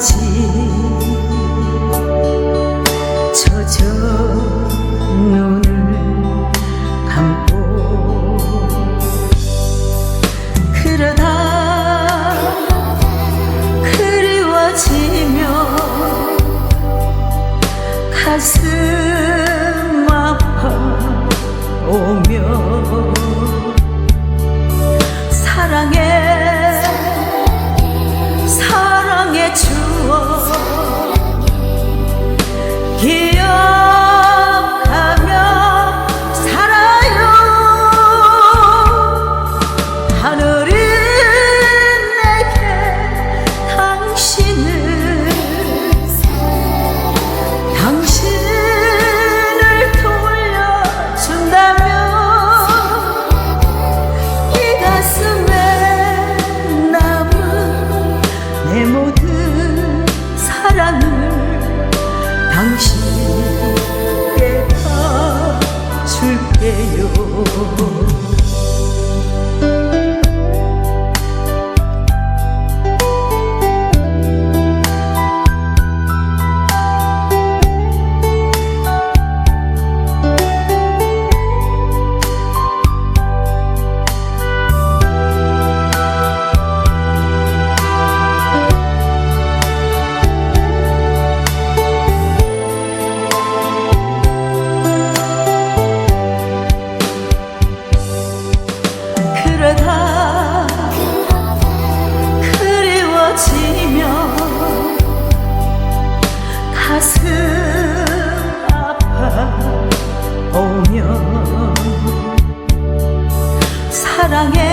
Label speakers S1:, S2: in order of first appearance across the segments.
S1: 묻어야지 젖은 눈을 감고 그러다 그리워지며 가슴 아파 오며 사랑해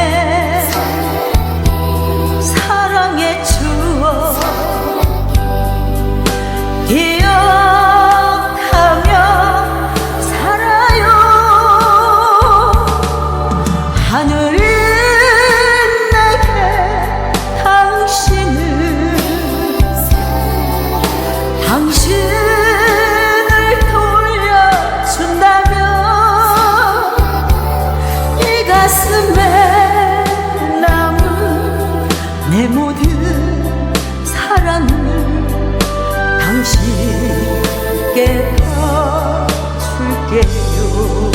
S1: 당신께 다 줄게요?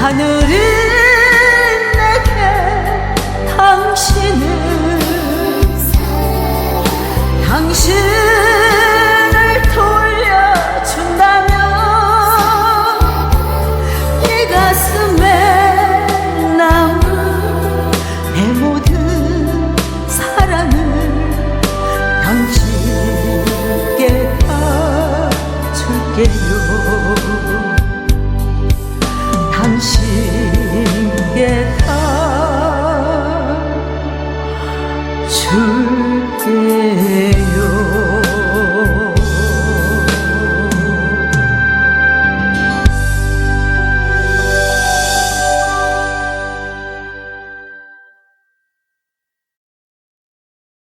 S1: 하늘이 내게 당신을 당신을 돌려준다면 이 가슴에 남은 내 모든 사랑을 당신 줄게요 당신